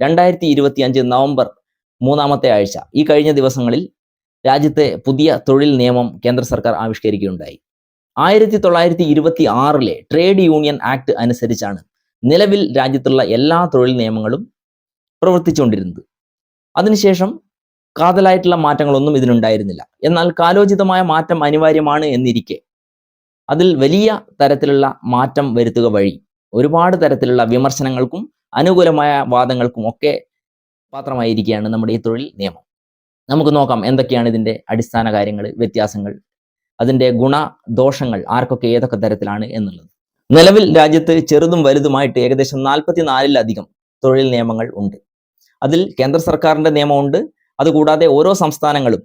രണ്ടായിരത്തി ഇരുപത്തി അഞ്ച് നവംബർ മൂന്നാമത്തെ ആഴ്ച. ഈ കഴിഞ്ഞ ദിവസങ്ങളിൽ രാജ്യത്തെ പുതിയ തൊഴിൽ നിയമം കേന്ദ്ര സർക്കാർ ആവിഷ്കരിക്കുകയുണ്ടായി. ആയിരത്തി തൊള്ളായിരത്തി ഇരുപത്തി ആറിലെ ട്രേഡ് യൂണിയൻ ആക്ട് അനുസരിച്ചാണ് നിലവിൽ രാജ്യത്തുള്ള എല്ലാ തൊഴിൽ നിയമങ്ങളും പ്രവർത്തിച്ചുകൊണ്ടിരുന്നത്. അതിനുശേഷം കാതലായിട്ടുള്ള മാറ്റങ്ങളൊന്നും ഇതിനുണ്ടായിരുന്നില്ല. എന്നാൽ കാലോചിതമായ മാറ്റം അനിവാര്യമാണ് എന്നിരിക്കെ. അതിൽ വലിയ തരത്തിലുള്ള മാറ്റം വരുത്തുക വഴി ഒരുപാട് തരത്തിലുള്ള വിമർശനങ്ങൾക്കും അനുകൂലമായ വാദങ്ങൾക്കും ഒക്കെ പാത്രമായിരിക്കുകയാണ് നമ്മുടെ ഈ തൊഴിൽ നിയമം. നമുക്ക് നോക്കാം എന്തൊക്കെയാണ് ഇതിന്റെ അടിസ്ഥാന കാര്യങ്ങൾ വ്യത്യാസങ്ങൾ അതിന്റെ ഗുണ ദോഷങ്ങൾ ആർക്കൊക്കെ ഏതൊക്കെ തരത്തിലാണ് എന്നുള്ളത്. നിലവിൽ രാജ്യത്ത് ചെറുതും വലുതുമായിട്ട് ഏകദേശം നാൽപ്പത്തിനാലിലധികം തൊഴിൽ നിയമങ്ങൾ ഉണ്ട്. അതിൽ കേന്ദ്ര സർക്കാരിന്റെ നിയമമുണ്ട്. അതുകൂടാതെ ഓരോ സംസ്ഥാനങ്ങളും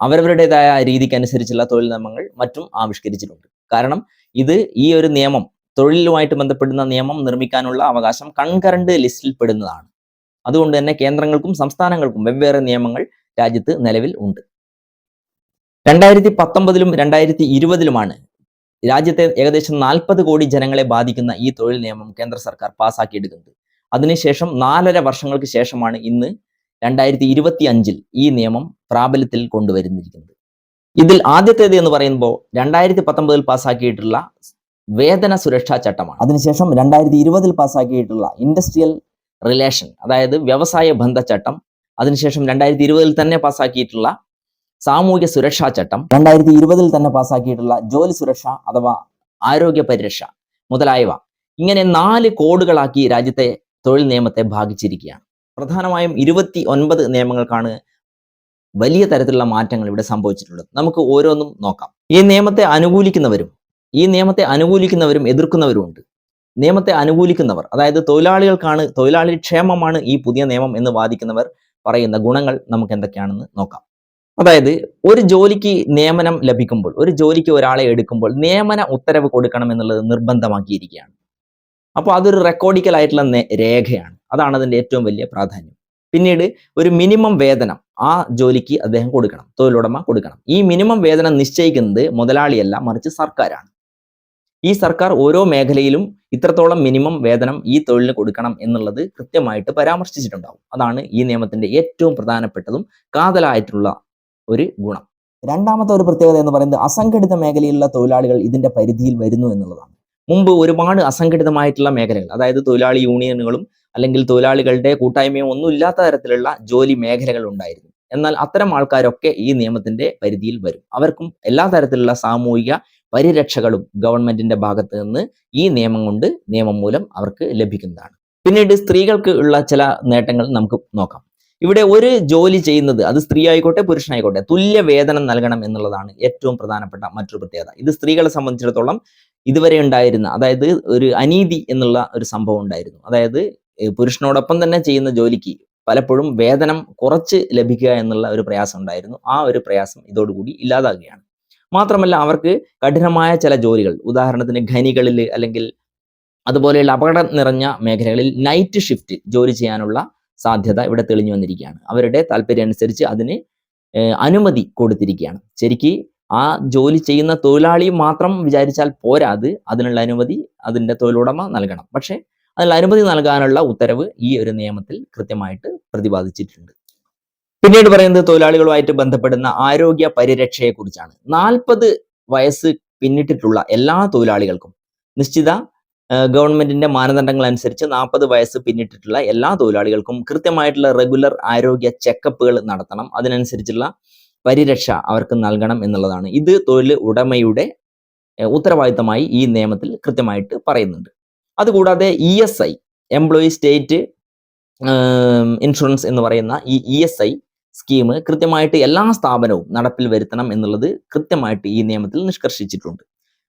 അവരവരുടേതായ രീതിക്ക് അനുസരിച്ചുള്ള തൊഴിൽ നിയമങ്ങൾ മറ്റും ആവിഷ്കരിച്ചിട്ടുണ്ട്. കാരണം ഇത് ഈ ഒരു നിയമം തൊഴിലുമായിട്ട് ബന്ധപ്പെടുന്ന നിയമം നിർമ്മിക്കാനുള്ള അവകാശം കൺകറന്റ് ലിസ്റ്റിൽ പെടുന്നതാണ്. അതുകൊണ്ട് തന്നെ കേന്ദ്രങ്ങൾക്കും സംസ്ഥാനങ്ങൾക്കും വെവ്വേറെ നിയമങ്ങൾ രാജ്യത്ത് നിലവിൽ ഉണ്ട്. രണ്ടായിരത്തി പത്തൊമ്പതിലും രണ്ടായിരത്തി ഇരുപതിലുമാണ് രാജ്യത്തെ ഏകദേശം നാൽപ്പത് കോടി ജനങ്ങളെ ബാധിക്കുന്ന ഈ തൊഴിൽ നിയമം കേന്ദ്ര സർക്കാർ പാസ്സാക്കിയെടുക്കുന്നത് അതിനുശേഷം നാലര വർഷങ്ങൾക്ക് ശേഷമാണ് ഇന്ന് രണ്ടായിരത്തി ഇരുപത്തി അഞ്ചിൽ ഈ നിയമം പ്രാബല്യത്തിൽ കൊണ്ടുവരുന്നിരിക്കുന്നത്. ഇതിൽ ആദ്യത്തേത് എന്ന് പറയുമ്പോൾ രണ്ടായിരത്തി പത്തൊമ്പതിൽ പാസ്സാക്കിയിട്ടുള്ള വേതന സുരക്ഷാ ചട്ടമാണ്. അതിനുശേഷം രണ്ടായിരത്തി ഇരുപതിൽ പാസ്സാക്കിയിട്ടുള്ള ഇൻഡസ്ട്രിയൽ റിലേഷൻ അതായത് വ്യവസായ ബന്ധ ചട്ടം അതിനുശേഷം രണ്ടായിരത്തി ഇരുപതിൽ തന്നെ പാസ്സാക്കിയിട്ടുള്ള സാമൂഹ്യ സുരക്ഷാ ചട്ടം രണ്ടായിരത്തി ഇരുപതിൽ തന്നെ പാസ്സാക്കിയിട്ടുള്ള ജോലി സുരക്ഷ അഥവാ ആരോഗ്യ പരിരക്ഷ മുതലായവ. ഇങ്ങനെ നാല് കോഡുകളാക്കി രാജ്യത്തെ തൊഴിൽ നിയമത്തെ ഭാഗിച്ചിരിക്കുകയാണ്. പ്രധാനമായും ഇരുപത്തി ഒൻപത് നിയമങ്ങൾക്കാണ് വലിയ തരത്തിലുള്ള മാറ്റങ്ങൾ ഇവിടെ സംഭവിച്ചിട്ടുള്ളത്. നമുക്ക് ഓരോന്നും നോക്കാം. ഈ നിയമത്തെ അനുകൂലിക്കുന്നവരും ഈ നിയമത്തെ അനുകൂലിക്കുന്നവരും എതിർക്കുന്നവരും ഉണ്ട് നിയമത്തെ അനുകൂലിക്കുന്നവർ അതായത് തൊഴിലാളികൾക്കാണ് തൊഴിലാളി ക്ഷേമമാണ് ഈ പുതിയ നിയമം എന്ന് വാദിക്കുന്നവർ പറയുന്ന ഗുണങ്ങൾ നമുക്ക് എന്തൊക്കെയാണെന്ന് നോക്കാം. അതായത് ഒരു ജോലിക്ക് നിയമനം ലഭിക്കുമ്പോൾ ഒരു ജോലിക്ക് ഒരാളെ എടുക്കുമ്പോൾ നിയമന ഉത്തരവ് കൊടുക്കണം എന്നുള്ളത് നിർബന്ധമാക്കിയിരിക്കുകയാണ്. അപ്പോൾ അതൊരു റെക്കോർഡിക്കൽ ആയിട്ടുള്ള രേഖയാണ്. അതാണ് അതിന്റെ ഏറ്റവും വലിയ പ്രാധാന്യം. പിന്നീട് ഒരു മിനിമം വേതനം ആ ജോലിക്ക് അദ്ദേഹം കൊടുക്കണം തൊഴിലുടമ കൊടുക്കണം. ഈ മിനിമം വേതനം നിശ്ചയിക്കുന്നത് മുതലാളിയല്ല മറിച്ച് സർക്കാരാണ്. ഈ സർക്കാർ ഓരോ മേഖലയിലും ഇത്രത്തോളം മിനിമം വേതനം ഈ തൊഴിലിന് കൊടുക്കണം എന്നുള്ളത് കൃത്യമായിട്ട് പരാമർശിച്ചിട്ടുണ്ടാവും. അതാണ് ഈ നിയമത്തിന്റെ ഏറ്റവും പ്രധാനപ്പെട്ടതും കാതലായിട്ടുള്ള ഒരു ഗുണം. രണ്ടാമത്തെ ഒരു പ്രത്യേകത എന്ന് പറയുന്നത് അസംഘടിത മേഖലയിലുള്ള തൊഴിലാളികൾ ഇതിന്റെ പരിധിയിൽ വരുന്നു എന്നുള്ളതാണ്. മുമ്പ് ഒരുപാട് അസംഘടിതമായിട്ടുള്ള മേഖലകൾ അതായത് തൊഴിലാളി യൂണിയനുകളും അല്ലെങ്കിൽ തൊഴിലാളികളുടെ കൂട്ടായ്മയും ഒന്നും ഇല്ലാത്ത തരത്തിലുള്ള ജോലി മേഖലകൾ ഉണ്ടായിരുന്നു. എന്നാൽ അത്തരം ആൾക്കാരൊക്കെ ഈ നിയമത്തിന്റെ പരിധിയിൽ വരും. അവർക്കും എല്ലാ തരത്തിലുള്ള സാമൂഹിക പരിരക്ഷകളും ഗവൺമെന്റിന്റെ ഭാഗത്ത് നിന്ന് ഈ നിയമം കൊണ്ട് നിയമം മൂലം അവർക്ക് ലഭിക്കുന്നതാണ്. പിന്നീട് സ്ത്രീകൾക്ക് ഉള്ള ചില നേട്ടങ്ങൾ നമുക്ക് നോക്കാം. ഇവിടെ ഒരു ജോലി ചെയ്യുന്നത് അത് സ്ത്രീ ആയിക്കോട്ടെ പുരുഷനായിക്കോട്ടെ തുല്യ വേതനം നൽകണം എന്നുള്ളതാണ് ഏറ്റവും പ്രധാനപ്പെട്ട മറ്റൊരു പ്രത്യേകത. ഇത് സ്ത്രീകളെ സംബന്ധിച്ചിടത്തോളം ഇതുവരെ ഉണ്ടായിരുന്ന അതായത് ഒരു അനീതി എന്നുള്ള ഒരു സംഭവം ഉണ്ടായിരുന്നു. അതായത് പുരുഷനോടൊപ്പം തന്നെ ചെയ്യുന്ന ജോലിക്ക് പലപ്പോഴും വേതനം കുറച്ച് ലഭിക്കുക എന്നുള്ള ഒരു പ്രയാസം ഉണ്ടായിരുന്നു. ആ ഒരു പ്രയാസം ഇതോടുകൂടി ഇല്ലാതാകുകയാണ്. മാത്രമല്ല അവർക്ക് കഠിനമായ ചില ജോലികൾ. ഉദാഹരണത്തിന് ഖനികളിൽ അല്ലെങ്കിൽ അതുപോലെയുള്ള അപകടം നിറഞ്ഞ മേഖലകളിൽ നൈറ്റ് ഷിഫ്റ്റ് ജോലി ചെയ്യാനുള്ള സാധ്യത ഇവിടെ തെളിഞ്ഞു വന്നിരിക്കുകയാണ്. അവരുടെ താല്പര്യം അനുസരിച്ച് അതിന് അനുമതി കൊടുത്തിരിക്കുകയാണ്. ശരിക്ക് ആ ജോലി ചെയ്യുന്ന തൊഴിലാളി മാത്രം വിചാരിച്ചാൽ പോരാ അത്. അതിനുള്ള അനുമതി അതിന്റെ തൊഴിലുടമ നൽകണം. പക്ഷേ അതിനുള്ള അനുമതി നൽകാനുള്ള ഉത്തരവ് ഈ ഒരു നിയമത്തിൽ കൃത്യമായിട്ട് പ്രതിപാദിച്ചിട്ടുണ്ട്. പിന്നീട് പറയുന്നത് തൊഴിലാളികളുമായിട്ട് ബന്ധപ്പെടുന്ന ആരോഗ്യ പരിരക്ഷയെ കുറിച്ചാണ് നാൽപ്പത് വയസ്സ് പിന്നിട്ടിട്ടുള്ള എല്ലാ തൊഴിലാളികൾക്കും നിശ്ചിത ഗവൺമെന്റിന്റെ മാനദണ്ഡങ്ങൾ അനുസരിച്ച് നാൽപ്പത് വയസ്സ് പിന്നിട്ടിട്ടുള്ള എല്ലാ തൊഴിലാളികൾക്കും കൃത്യമായിട്ടുള്ള റെഗുലർ ആരോഗ്യ ചെക്കപ്പുകൾ നടത്തണം. അതിനനുസരിച്ചുള്ള പരിരക്ഷ അവർക്ക് നൽകണം എന്നുള്ളതാണ്. ഇത് തൊഴിൽ ഉടമയുടെ ഉത്തരവാദിത്തമായി ഈ നിയമത്തിൽ കൃത്യമായിട്ട് പറയുന്നുണ്ട്. അതുകൂടാതെ E S I employee state insurance എന്ന് പറയുന്ന ഈ ഇ എസ് ഐ സ്കീം കൃത്യമായിട്ട് എല്ലാ സ്ഥാപനവും നടപ്പിൽ വരുത്തണം എന്നുള്ളത് കൃത്യമായിട്ട് ഈ നിയമത്തിൽ നിഷ്കർഷിച്ചിട്ടുണ്ട്.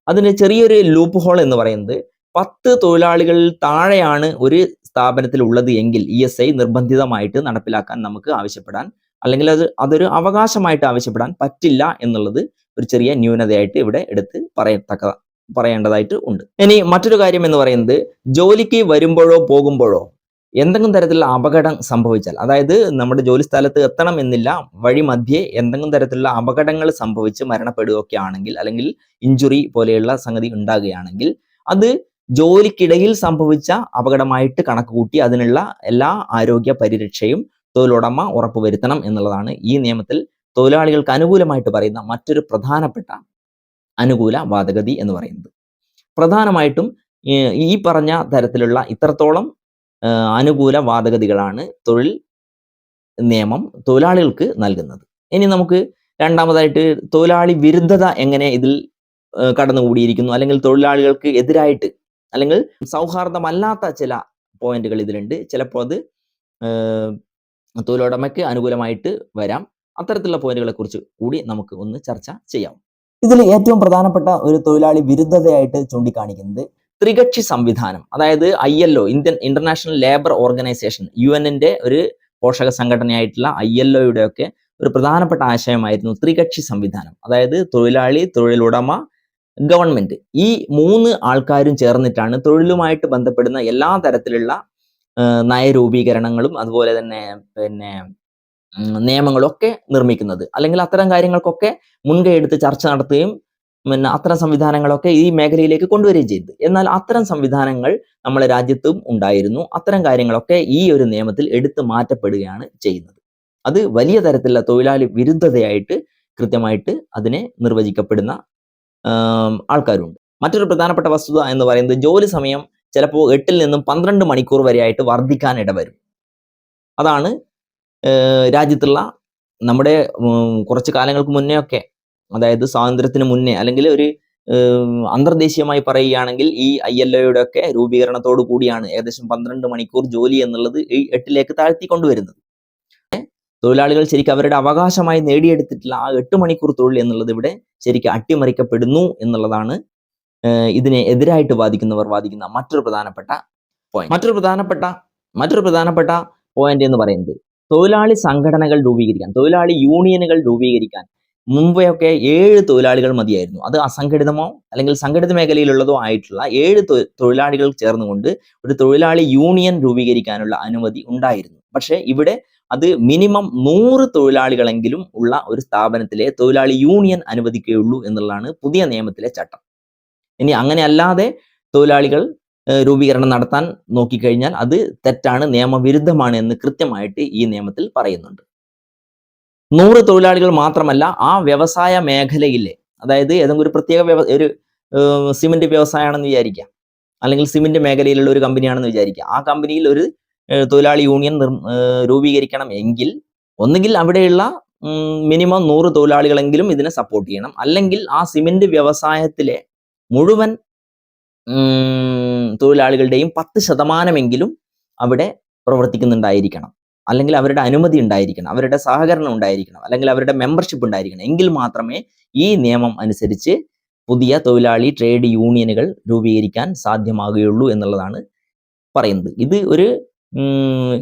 അതിന് ചെറിയൊരു ലൂപ്പ് ഹോൾ എന്ന് പറയുന്നത് പത്ത് തൊഴിലാളികളിൽ താഴെയാണ് ഒരു സ്ഥാപനത്തിൽ ഉള്ളത് എങ്കിൽ ഇ എസ് ഐ നിർബന്ധിതമായിട്ട് നടപ്പിലാക്കാൻ നമുക്ക് ആവശ്യപ്പെടാൻ അല്ലെങ്കിൽ അത് അതൊരു അവകാശമായിട്ട് ആവശ്യപ്പെടാൻ പറ്റില്ല എന്നുള്ളത് ഒരു ചെറിയ ന്യൂനതയായിട്ട് ഇവിടെ എടുത്ത് പറയത്തക്ക പറയേണ്ടതായിട്ട് ഉണ്ട്. ഇനി മറ്റൊരു കാര്യം എന്ന് പറയുന്നത് ജോലിക്ക് വരുമ്പോഴോ പോകുമ്പോഴോ എന്തെങ്കിലും തരത്തിലുള്ള അപകടം സംഭവിച്ചാൽ അതായത് നമ്മുടെ ജോലി സ്ഥലത്ത് എത്തണം എന്നില്ല വഴി മധ്യേ എന്തെങ്കിലും തരത്തിലുള്ള അപകടങ്ങൾ സംഭവിച്ച് മരണപ്പെടുകയൊക്കെ ആണെങ്കിൽ അല്ലെങ്കിൽ ഇഞ്ചുറി പോലെയുള്ള സംഗതി ഉണ്ടാകുകയാണെങ്കിൽ അത് ജോലിക്കിടയിൽ സംഭവിച്ച അപകടമായിട്ട് കണക്ക് കൂട്ടി അതിനുള്ള എല്ലാ ആരോഗ്യ പരിരക്ഷയും തൊഴിലുടമ ഉറപ്പുവരുത്തണം എന്നുള്ളതാണ് ഈ നിയമത്തിൽ തൊഴിലാളികൾക്ക് അനുകൂലമായിട്ട് പറയുന്ന മറ്റൊരു പ്രധാനപ്പെട്ട അനുകൂല വാദഗതി എന്ന് പറയുന്നത്. പ്രധാനമായിട്ടും ഈ പറഞ്ഞ തരത്തിലുള്ള ഇത്രത്തോളം അനുകൂല വാദഗതികളാണ് തൊഴിൽ നിയമം തൊഴിലാളികൾക്ക് നൽകുന്നത്. ഇനി നമുക്ക് രണ്ടാമതായിട്ട് തൊഴിലാളി വിരുദ്ധത എങ്ങനെ ഇതിൽ കടന്നുകൂടിയിരിക്കുന്നു? അല്ലെങ്കിൽ തൊഴിലാളികൾക്ക് എതിരായിട്ട് അല്ലെങ്കിൽ സൗഹാർദ്ദമല്ലാത്ത ചില പോയിന്റുകൾ ഇതിലുണ്ട്. ചിലപ്പോൾ അത് തൊഴിലുടമയ്ക്ക് അനുകൂലമായിട്ട് വരാം. അത്തരത്തിലുള്ള പോയിന്റുകളെ കുറിച്ച് കൂടി നമുക്ക് ഒന്ന് ചർച്ച ചെയ്യാം. ഇതിൽ ഏറ്റവും പ്രധാനപ്പെട്ട ഒരു തൊഴിലാളി വിരുദ്ധതയായിട്ട് ചൂണ്ടിക്കാണിക്കുന്നത് ത്രികക്ഷി സംവിധാനം അതായത് I L O Indian international labour organisation U എന്നിന്റെ ഒരു പോഷക സംഘടനയായിട്ടുള്ള ഐ എൽ ഒയുടെ ഒക്കെ ഒരു പ്രധാനപ്പെട്ട ആശയമായിരുന്നു ത്രികക്ഷി സംവിധാനം. അതായത് തൊഴിലാളി തൊഴിലുടമ ഗവൺമെന്റ്. ഈ മൂന്ന് ആൾക്കാരും ചേർന്നിട്ടാണ് തൊഴിലുമായിട്ട് ബന്ധപ്പെടുന്ന എല്ലാ തരത്തിലുള്ള നയരൂപീകരണങ്ങളും അതുപോലെ തന്നെ പിന്നെ നിയമങ്ങളൊക്കെ നിർമ്മിക്കുന്നത്. അല്ലെങ്കിൽ അത്തരം കാര്യങ്ങൾക്കൊക്കെ മുൻകൈ എടുത്ത് ചർച്ച നടത്തുകയും പിന്നെ അത്തരം സംവിധാനങ്ങളൊക്കെ ഈ മേഖലയിലേക്ക് കൊണ്ടുവരികയും ചെയ്തു. എന്നാൽ അത്തരം സംവിധാനങ്ങൾ നമ്മുടെ രാജ്യത്തും ഉണ്ടായിരുന്നു. അത്തരം കാര്യങ്ങളൊക്കെ ഈ ഒരു നിയമത്തിൽ എടുത്തു മാറ്റപ്പെടുകയാണ് ചെയ്യുന്നത്. അത് വലിയ തരത്തിലുള്ള തൊഴിലാളി വിരുദ്ധതയായിട്ട് കൃത്യമായിട്ട് അതിനെ നിർവചിക്കപ്പെടുന്ന ആൾക്കാരുണ്ട്. മറ്റൊരു പ്രധാനപ്പെട്ട വസ്തുത എന്ന് പറയുന്നത് ജോലി സമയം ചിലപ്പോൾ എട്ടിൽ നിന്നും പന്ത്രണ്ട് മണിക്കൂർ വരെയായിട്ട് വർദ്ധിക്കാൻ ഇടവരും. അതാണ് രാജ്യത്തുള്ള നമ്മുടെ കുറച്ച് കാലങ്ങൾക്ക് മുന്നേ ഒക്കെ അതായത് സ്വാതന്ത്ര്യത്തിന് മുന്നേ അല്ലെങ്കിൽ ഒരു അന്തർദേശീയമായി പറയുകയാണെങ്കിൽ ഈ ഐ എൽ ഒയുടെ ഒക്കെ രൂപീകരണത്തോടു കൂടിയാണ് ഏകദേശം പന്ത്രണ്ട് മണിക്കൂർ ജോലി എന്നുള്ളത് ഈ എട്ടിലേക്ക് താഴ്ത്തി കൊണ്ടുവരുന്നത്. തൊഴിലാളികൾ ശരിക്കും അവരുടെ അവകാശമായി നേടിയെടുത്തിട്ടുള്ള ആ എട്ട് മണിക്കൂർ തൊഴിൽ എന്നുള്ളത് ഇവിടെ ശരിക്കും അട്ടിമറിക്കപ്പെടുന്നു എന്നുള്ളതാണ് ഇതിനെ എതിരായിട്ട് വാദിക്കുന്നവർ വാദിക്കുന്ന മറ്റൊരു പ്രധാനപ്പെട്ട പോയിന്റ് മറ്റൊരു പ്രധാനപ്പെട്ട മറ്റൊരു പ്രധാനപ്പെട്ട പോയിന്റ് എന്ന് പറയുന്നത് തൊഴിലാളി സംഘടനകൾ രൂപീകരിക്കാൻ തൊഴിലാളി യൂണിയനുകൾ രൂപീകരിക്കാൻ. മുമ്പെയൊക്കെ ഏഴ് തൊഴിലാളികൾ മതിയായിരുന്നു. അത് അസംഘടിതമോ അല്ലെങ്കിൽ സംഘടിത മേഖലയിലുള്ളതോ ആയിട്ടുള്ള ഏഴ് തൊഴിലാളികൾ ചേർന്നുകൊണ്ട് ഒരു തൊഴിലാളി യൂണിയൻ രൂപീകരിക്കാനുള്ള അനുമതി ഉണ്ടായിരുന്നു. പക്ഷേ ഇവിടെ അത് മിനിമം നൂറ് തൊഴിലാളികളെങ്കിലും ഉള്ള ഒരു സ്ഥാപനത്തിലെ തൊഴിലാളി യൂണിയൻ അനുവദിക്കുകയുള്ളൂ എന്നുള്ളതാണ് പുതിയ നിയമത്തിലെ ചട്ടം. ഇനി അങ്ങനെ അല്ലാതെ തൊഴിലാളികൾ രൂപീകരണം നടത്താൻ നോക്കിക്കഴിഞ്ഞാൽ അത് തെറ്റാണ് നിയമവിരുദ്ധമാണ് എന്ന് കൃത്യമായിട്ട് ഈ നിയമത്തിൽ പറയുന്നുണ്ട്. നൂറ് തൊഴിലാളികൾ മാത്രമല്ല ആ വ്യവസായ മേഖലയിലെ അതായത് ഏതെങ്കിലും ഒരു പ്രത്യേക വ്യവ ഒരു സിമെന്റ് വ്യവസായമാണെന്ന് വിചാരിക്കാം. അല്ലെങ്കിൽ സിമെന്റ് മേഖലയിലുള്ള ഒരു കമ്പനിയാണെന്ന് വിചാരിക്കാം. ആ കമ്പനിയിൽ ഒരു തൊഴിലാളി യൂണിയൻ രൂപീകരിക്കണം എങ്കിൽ ഒന്നുകിൽ അവിടെയുള്ള മിനിമം നൂറ് തൊഴിലാളികളെങ്കിലും ഇതിനെ സപ്പോർട്ട് ചെയ്യണം. അല്ലെങ്കിൽ ആ സിമെന്റ് വ്യവസായത്തിലെ മുഴുവൻ തൊഴിലാളികളുടെയും പത്ത് ശതമാനമെങ്കിലും അവിടെ പ്രവർത്തിക്കുന്നുണ്ടായിരിക്കണം. അല്ലെങ്കിൽ അവരുടെ അനുമതി ഉണ്ടായിരിക്കണം അവരുടെ സഹകരണം ഉണ്ടായിരിക്കണം അല്ലെങ്കിൽ അവരുടെ മെമ്പർഷിപ്പ് ഉണ്ടായിരിക്കണം. എങ്കിൽ മാത്രമേ ഈ നിയമം അനുസരിച്ച് പുതിയ തൊഴിലാളി ട്രേഡ് യൂണിയനുകൾ രൂപീകരിക്കാൻ സാധ്യമാകുകയുള്ളൂ എന്നുള്ളതാണ് പറയുന്നത്. ഇത് ഒരു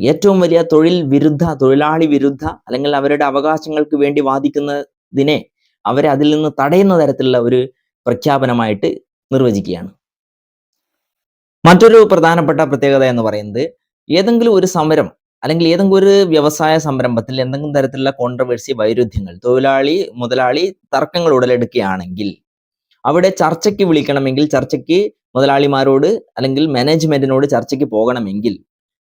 ഏറ്റവും വലിയ തൊഴിൽ വിരുദ്ധ തൊഴിലാളി വിരുദ്ധ അല്ലെങ്കിൽ അവരുടെ അവകാശങ്ങൾക്ക് വേണ്ടി വാദിക്കുന്നതിനെ അവരെ അതിൽ നിന്ന് തടയുന്ന തരത്തിലുള്ള ഒരു പ്രഖ്യാപനമായിട്ട് നിർവചിക്കുകയാണ്. മറ്റൊരു പ്രധാനപ്പെട്ട പ്രത്യേകത എന്ന് പറയുന്നത് ഏതെങ്കിലും ഒരു സമരം അല്ലെങ്കിൽ ഏതെങ്കിലും ഒരു വ്യവസായ സംരംഭത്തിൽ എന്തെങ്കിലും തരത്തിലുള്ള കോൺട്രവേഴ്സി വൈരുദ്ധ്യങ്ങൾ തൊഴിലാളി മുതലാളി തർക്കങ്ങൾ ഉടലെടുക്കുകയാണെങ്കിൽ അവിടെ ചർച്ചയ്ക്ക് വിളിക്കണമെങ്കിൽ ചർച്ചയ്ക്ക് മുതലാളിമാരോട് അല്ലെങ്കിൽ മാനേജ്മെന്റിനോട് ചർച്ചയ്ക്ക് പോകണമെങ്കിൽ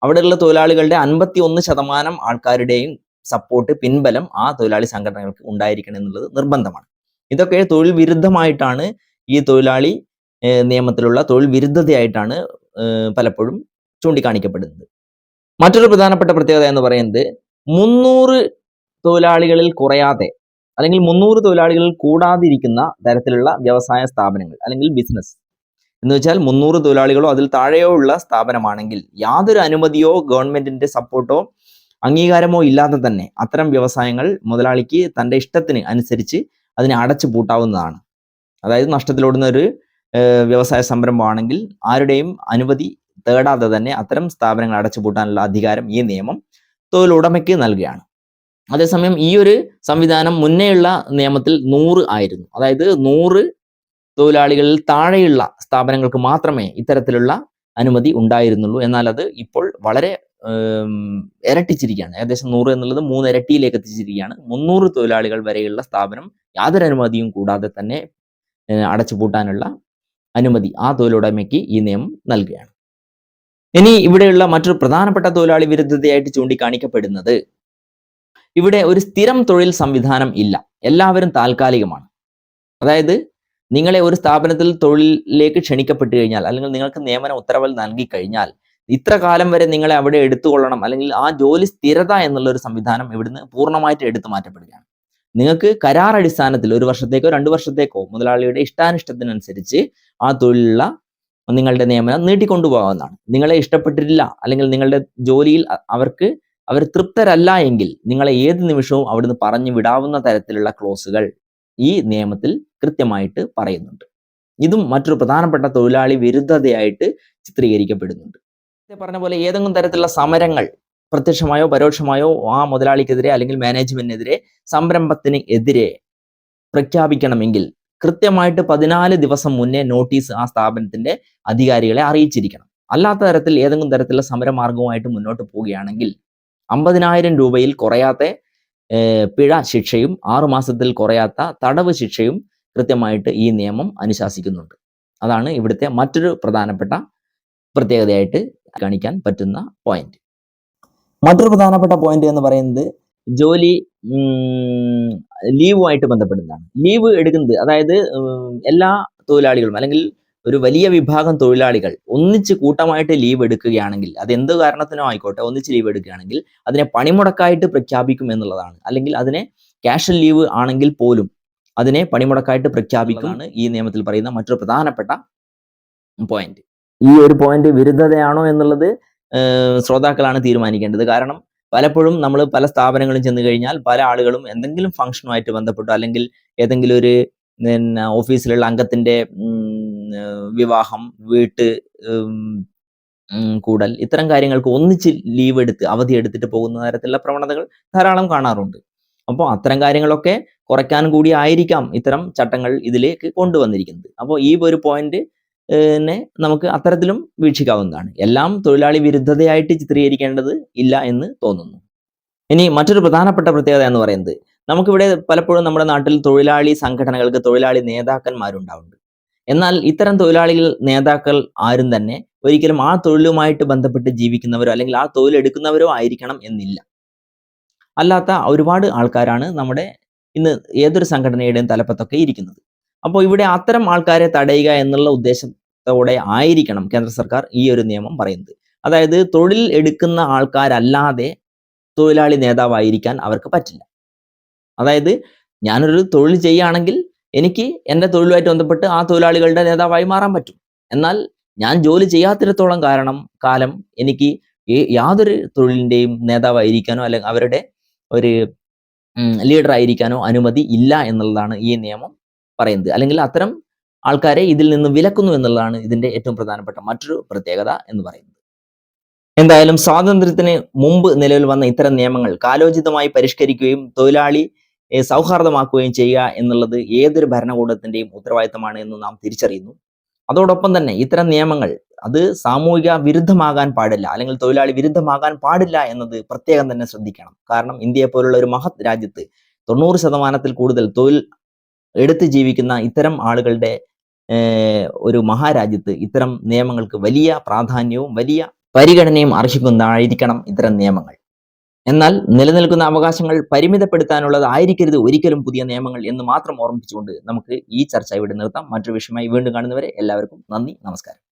അവിടെയുള്ള തൊഴിലാളികളുടെ അൻപത്തി ഒന്ന് ശതമാനം ആൾക്കാരുടെയും സപ്പോർട്ട് പിൻബലം ആ തൊഴിലാളി സംഘടനകൾക്ക് ഉണ്ടായിരിക്കണം എന്നുള്ളത് നിർബന്ധമാണ്. ഇതൊക്കെ തൊഴിൽ വിരുദ്ധമായിട്ടാണ് ഈ തൊഴിലാളി നിയമത്തിലുള്ള തൊഴിൽ വിരുദ്ധതയായിട്ടാണ് പലപ്പോഴും ചൂണ്ടിക്കാണിക്കപ്പെടുന്നത്. മറ്റൊരു പ്രധാനപ്പെട്ട പ്രത്യേകത എന്ന് പറയുന്നത് മുന്നൂറ് തൊഴിലാളികളിൽ കുറയാതെ അല്ലെങ്കിൽ മുന്നൂറ് തൊഴിലാളികളിൽ കൂടാതിരിക്കുന്ന തരത്തിലുള്ള വ്യവസായ സ്ഥാപനങ്ങൾ അല്ലെങ്കിൽ ബിസിനസ് എന്ന് വെച്ചാൽ മുന്നൂറ് തൊഴിലാളികളോ അതിൽ താഴെയോ ഉള്ള സ്ഥാപനമാണെങ്കിൽ യാതൊരു അനുമതിയോ ഗവൺമെന്റിന്റെ സപ്പോർട്ടോ അംഗീകാരമോ ഇല്ലാതെ തന്നെ അത്തരം വ്യവസായങ്ങൾ മുതലാളിക്ക് തന്റെ ഇഷ്ടത്തിന് അനുസരിച്ച് അതിനെ അടച്ചു പൂട്ടാവുന്നതാണ്. അതായത് നഷ്ടത്തിലോടുന്ന ഒരു വ്യവസായ സംരംഭമാണെങ്കിൽ ആരുടെയും അനുമതി തേടാതെ തന്നെ അത്തരം സ്ഥാപനങ്ങൾ അടച്ചുപൂട്ടാനുള്ള അധികാരം ഈ നിയമം തൊഴിലുടമയ്ക്ക് നൽകുകയാണ്. അതേസമയം ഈ ഒരു സംവിധാനം മുന്നേയുള്ള നിയമത്തിൽ നൂറ് ആയിരുന്നു. അതായത് നൂറ് തൊഴിലാളികളിൽ താഴെയുള്ള സ്ഥാപനങ്ങൾക്ക് മാത്രമേ ഇത്തരത്തിലുള്ള അനുമതി ഉണ്ടായിരുന്നുള്ളൂ. എന്നാൽ അത് ഇപ്പോൾ വളരെ ഇരട്ടിച്ചിരിക്കുകയാണ്. ഏകദേശം നൂറ് എന്നുള്ളത് മൂന്ന് ഇരട്ടിയിലേക്ക് എത്തിച്ചിരിക്കുകയാണ്. മുന്നൂറ് തൊഴിലാളികൾ വരെയുള്ള സ്ഥാപനം യാതൊരു അനുമതിയും കൂടാതെ തന്നെ അടച്ചുപൂട്ടാനുള്ള അനുമതി ആ തൊഴിലുടമയ്ക്ക് ഈ നിയമം നൽകുകയാണ്. ഇനി ഇവിടെയുള്ള മറ്റൊരു പ്രധാനപ്പെട്ട തൊഴിലാളി വിരുദ്ധതയായിട്ട് ചൂണ്ടിക്കാണിക്കപ്പെടുന്നത് ഇവിടെ ഒരു സ്ഥിരം തൊഴിൽ സംവിധാനം ഇല്ല. എല്ലാവരും താൽക്കാലികമാണ്. അതായത് നിങ്ങളെ ഒരു സ്ഥാപനത്തിൽ തൊഴിലിലേക്ക് ക്ഷണിക്കപ്പെട്ടു കഴിഞ്ഞാൽ അല്ലെങ്കിൽ നിങ്ങൾക്ക് നിയമന ഉത്തരവ് നൽകി കഴിഞ്ഞാൽ ഇത്ര കാലം വരെ നിങ്ങളെ അവിടെ എടുത്തുകൊള്ളണം അല്ലെങ്കിൽ ആ ജോലി സ്ഥിരത എന്നുള്ള ഒരു സംവിധാനം ഇവിടുന്ന് പൂർണമായിട്ട് എടുത്തു മാറ്റപ്പെടുകയാണ്. നിങ്ങൾക്ക് കരാർ അടിസ്ഥാനത്തിൽ ഒരു വർഷത്തേക്കോ രണ്ടു വർഷത്തേക്കോ മുതലാളിയുടെ ഇഷ്ടാനിഷ്ടത്തിനനുസരിച്ച് ആ തൊഴിലുള്ള നിങ്ങളുടെ നിയമനം നീട്ടിക്കൊണ്ടുപോകാവുന്നതാണ്. നിങ്ങളെ ഇഷ്ടപ്പെട്ടിട്ടില്ല അല്ലെങ്കിൽ നിങ്ങളുടെ ജോലിയിൽ അവർക്ക് അവർ തൃപ്തരല്ല എങ്കിൽ നിങ്ങളെ ഏത് നിമിഷവും അവിടുന്ന് പറഞ്ഞു വിടാവുന്ന തരത്തിലുള്ള ക്ലോസുകൾ ഈ നിയമത്തിൽ കൃത്യമായിട്ട് പറയുന്നുണ്ട്. ഇതും മറ്റൊരു പ്രധാനപ്പെട്ട തൊഴിലാളി വിരുദ്ധതയായിട്ട് ചിത്രീകരിക്കപ്പെടുന്നുണ്ട്. പറഞ്ഞ പോലെ ഏതെങ്കിലും തരത്തിലുള്ള സമരങ്ങൾ പ്രത്യക്ഷമായോ പരോക്ഷമായോ ആ മുതലാളിക്കെതിരെ അല്ലെങ്കിൽ മാനേജ്മെന്റിനെതിരെ സംരംഭത്തിന് എതിരെ പ്രഖ്യാപിക്കണമെങ്കിൽ കൃത്യമായിട്ട് പതിനാല് ദിവസം മുന്നേ നോട്ടീസ് ആ സ്ഥാപനത്തിന്റെ അധികാരികളെ അറിയിച്ചിരിക്കണം. അല്ലാത്ത തരത്തിൽ ഏതെങ്കിലും തരത്തിലുള്ള സമരമാർഗവുമായിട്ട് മുന്നോട്ട് പോവുകയാണെങ്കിൽ അമ്പതിനായിരം രൂപയിൽ കുറയാത്ത പിഴ ശിക്ഷയും ആറു മാസത്തിൽ കുറയാത്ത തടവ് ശിക്ഷയും കൃത്യമായിട്ട് ഈ നിയമം അനുശാസിക്കുന്നുണ്ട്. അതാണ് ഇവിടുത്തെ മറ്റൊരു പ്രധാനപ്പെട്ട പ്രത്യേകതയായിട്ട് കാണിക്കാൻ പറ്റുന്ന പോയിന്റ് മറ്റൊരു പ്രധാനപ്പെട്ട പോയിന്റ് എന്ന് പറയുന്നത് ജോലി ലീവുമായിട്ട് ബന്ധപ്പെടുന്നതാണ്. ലീവ് എടുക്കുന്നത് അതായത് എല്ലാ തൊഴിലാളികളും അല്ലെങ്കിൽ ഒരു വലിയ വിഭാഗം തൊഴിലാളികൾ ഒന്നിച്ച് കൂട്ടമായിട്ട് ലീവ് എടുക്കുകയാണെങ്കിൽ അത് എന്ത് കാരണത്തിനോ ആയിക്കോട്ടെ ഒന്നിച്ച് ലീവ് എടുക്കുകയാണെങ്കിൽ അതിനെ പണിമുടക്കായിട്ട് പ്രഖ്യാപിക്കും എന്നുള്ളതാണ്. അല്ലെങ്കിൽ അതിനെ ക്യാഷ് ലീവ് ആണെങ്കിൽ പോലും അതിനെ പണിമുടക്കായിട്ട് പ്രഖ്യാപിക്കുമാണ് ഈ നിയമത്തിൽ പറയുന്ന മറ്റൊരു പ്രധാനപ്പെട്ട പോയിന്റ് ഈ ഒരു പോയിന്റ് വിരുദ്ധതയാണോ എന്നുള്ളത് ശ്രോതാക്കളാണ് തീരുമാനിക്കേണ്ടത്. കാരണം പലപ്പോഴും നമ്മൾ പല സ്ഥാപനങ്ങളും ചെന്ന് കഴിഞ്ഞാൽ പല ആളുകളും എന്തെങ്കിലും ഫംഗ്ഷനുമായിട്ട് ബന്ധപ്പെട്ടു അല്ലെങ്കിൽ ഏതെങ്കിലും ഒരു പിന്നെ ഓഫീസിലുള്ള അംഗത്തിന്റെ വിവാഹം വീട്ട് കൂടൽ ഇത്തരം കാര്യങ്ങൾക്ക് ഒന്നിച്ച് ലീവ് എടുത്ത് അവധി എടുത്തിട്ട് പോകുന്ന തരത്തിലുള്ള പ്രവണതകൾ ധാരാളം കാണാറുണ്ട്. അപ്പോൾ അത്തരം കാര്യങ്ങളൊക്കെ കുറയ്ക്കാൻ കൂടി ആയിരിക്കാം ഇത്തരം ചട്ടങ്ങൾ ഇതിലേക്ക് കൊണ്ടുവന്നിരിക്കുന്നത്. അപ്പോൾ ഈ ഒരു പോയിന്റ് നമുക്ക് അത്തരത്തിലും വീക്ഷിക്കാവുന്നതാണ്. എല്ലാം തൊഴിലാളി വിരുദ്ധതയായിട്ട് ചിത്രീകരിക്കേണ്ടത് ഇല്ല എന്ന് തോന്നുന്നു. ഇനി മറ്റൊരു പ്രധാനപ്പെട്ട പ്രത്യേകത എന്ന് പറയുന്നത് നമുക്കിവിടെ പലപ്പോഴും നമ്മുടെ നാട്ടിൽ തൊഴിലാളി സംഘടനകൾക്ക് തൊഴിലാളി നേതാക്കന്മാരുണ്ടാവുന്നുണ്ട്. എന്നാൽ ഇത്തരം തൊഴിലാളികൾ നേതാക്കൾ ആരും തന്നെ ഒരിക്കലും ആ തൊഴിലുമായിട്ട് ബന്ധപ്പെട്ട് ജീവിക്കുന്നവരോ അല്ലെങ്കിൽ ആ തൊഴിലെടുക്കുന്നവരോ ആയിരിക്കണം എന്നില്ല. അല്ലാത്ത ഒരുപാട് ആൾക്കാരാണ് നമ്മുടെ ഇന്ന് ഏതൊരു സംഘടനയുടെയും തലപ്പത്തൊക്കെ ഇരിക്കുന്നത്. അപ്പോൾ ഇവിടെ അത്തരം ആൾക്കാരെ തടയുക എന്നുള്ള ഉദ്ദേശത്തോടെ ആയിരിക്കണം കേന്ദ്ര സർക്കാർ ഈ ഒരു നിയമം പറയുന്നത്. അതായത് തൊഴിൽ എടുക്കുന്ന ആൾക്കാരല്ലാതെ തൊഴിലാളി നേതാവായിരിക്കാൻ അവർക്ക് പറ്റില്ല. അതായത് ഞാനൊരു തൊഴിൽ ചെയ്യുകയാണെങ്കിൽ എനിക്ക് എന്റെ തൊഴിലുമായിട്ട് ബന്ധപ്പെട്ട് ആ തൊഴിലാളികളുടെ നേതാവായി മാറാൻ പറ്റും. എന്നാൽ ഞാൻ ജോലി ചെയ്യാത്തിടത്തോളം കാരണം കാലം എനിക്ക് യാതൊരു തൊഴിലിന്റെയും നേതാവായിരിക്കാനോ അല്ലെങ്കിൽ അവരുടെ ഒരു ലീഡർ ആയിരിക്കാനോ അനുമതി ഇല്ല എന്നുള്ളതാണ് ഈ നിയമം പറയുന്നത്. അല്ലെങ്കിൽ അത്തരം ആൾക്കാരെ ഇതിൽ നിന്ന് വിലക്കുന്നു എന്നുള്ളതാണ് ഇതിന്റെ ഏറ്റവും പ്രധാനപ്പെട്ട മറ്റൊരു പ്രത്യേകത എന്ന് പറയുന്നത്. എന്തായാലും സ്വാതന്ത്ര്യത്തിന് മുമ്പ് നിലവിൽ വന്ന ഇത്തരം നിയമങ്ങൾ കാലോചിതമായി പരിഷ്കരിക്കുകയും തൊഴിലാളി സൗഹാർദ്ദമാക്കുകയും ചെയ്യുക എന്നുള്ളത് ഏതൊരു ഭരണകൂടത്തിന്റെയും ഉത്തരവാദിത്തമാണ് എന്ന് നാം തിരിച്ചറിയുന്നു. അതോടൊപ്പം തന്നെ ഇത്തരം നിയമങ്ങൾ അത് സാമൂഹിക വിരുദ്ധമാകാൻ പാടില്ല അല്ലെങ്കിൽ തൊഴിലാളി വിരുദ്ധമാകാൻ പാടില്ല എന്നത് പ്രത്യേകം തന്നെ ശ്രദ്ധിക്കണം. കാരണം ഇന്ത്യയെ പോലുള്ള ഒരു മഹത് രാജ്യത്ത് തൊണ്ണൂറ് ശതമാനത്തിൽ കൂടുതൽ തൊഴിൽ എടുത്ത് ജീവിക്കുന്ന ഇത്തരം ആളുകളുടെ ഒരു മഹാരാജ്യത്ത് ഇത്തരം നിയമങ്ങൾക്ക് വലിയ പ്രാധാന്യവും വലിയ പരിഗണനയും അർഹിക്കുന്നതായിരിക്കണം ഇത്തരം നിയമങ്ങൾ. എന്നാൽ നിലനിൽക്കുന്ന അവകാശങ്ങൾ പരിമിതപ്പെടുത്താനുള്ളതായിരിക്കരുത് ഒരിക്കലും പുതിയ നിയമങ്ങൾ എന്ന് മാത്രം ഓർമ്മിപ്പിച്ചുകൊണ്ട് നമുക്ക് ഈ ചർച്ച ഇവിടെ നിർത്താം. മറ്റൊരു വിഷയമായി വീണ്ടും കാണുന്നവരെ എല്ലാവർക്കും നന്ദി നമസ്കാരം.